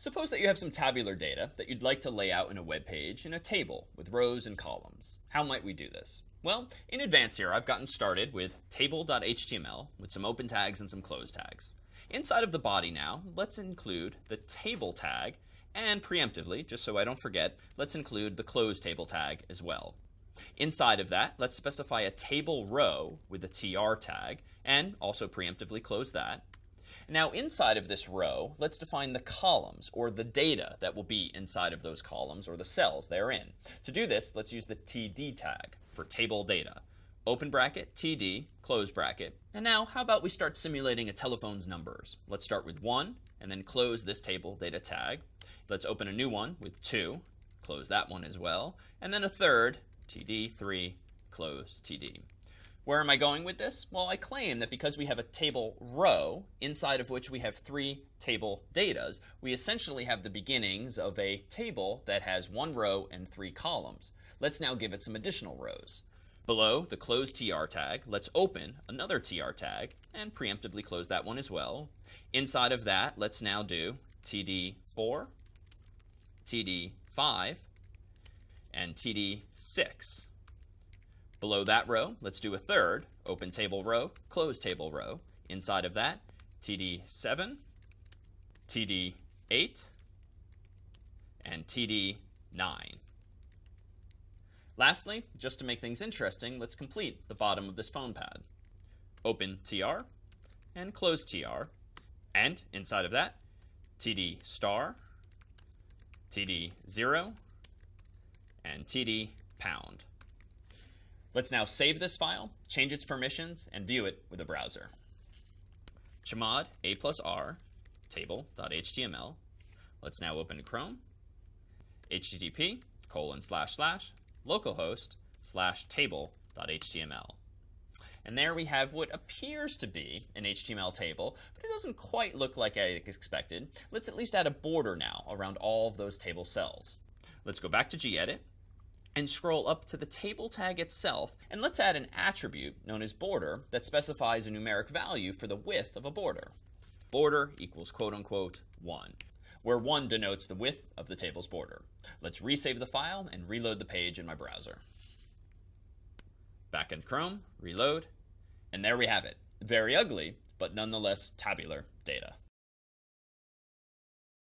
Suppose that you have some tabular data that you'd like to lay out in a web page in a table with rows and columns. How might we do this? Well, in advance here, I've gotten started with table.html with some open tags and some close tags. Inside of the body now, let's include the table tag, and preemptively, just so I don't forget, let's include the close table tag as well. Inside of that, let's specify a table row with a tr tag, and also preemptively close that. Now inside of this row, let's define the columns or the data that will be inside of those columns or the cells they're. To do this, let's use the td tag for table data. Open bracket, td, close bracket. And now, how about we start simulating a telephone's numbers? Let's start with 1 and then close this table data tag. Let's open a new one with 2, close that one as well, and then a third, td3, close td. Where am I going with this? Well, I claim that because we have a table row inside of which we have three table datas, we essentially have the beginnings of a table that has one row and three columns. Let's now give it some additional rows. Below the close tr tag, let's open another tr tag and preemptively close that one as well. Inside of that, let's now do td4, td5, and td6. Below that row, let's do a third, open table row, close table row. Inside of that, TD7, TD8, and TD9. Lastly, just to make things interesting, let's complete the bottom of this phone pad. Open TR and close TR, and inside of that, TD star, TD 0, and TD pound. Let's now save this file, change its permissions, and view it with a browser. Chmod a plus r table.html. Let's now open Chrome. http colon slash slash localhost slash table.html. And there we have what appears to be an HTML table, but it doesn't quite look like I expected. Let's at least add a border now around all of those table cells. Let's go back to gedit and scroll up to the table tag itself, and let's add an attribute known as border that specifies a numeric value for the width of a border. Border equals quote unquote 1, where 1 denotes the width of the table's border. Let's resave the file and reload the page in my browser. Back in Chrome, reload, and there we have it. Very ugly, but nonetheless tabular data.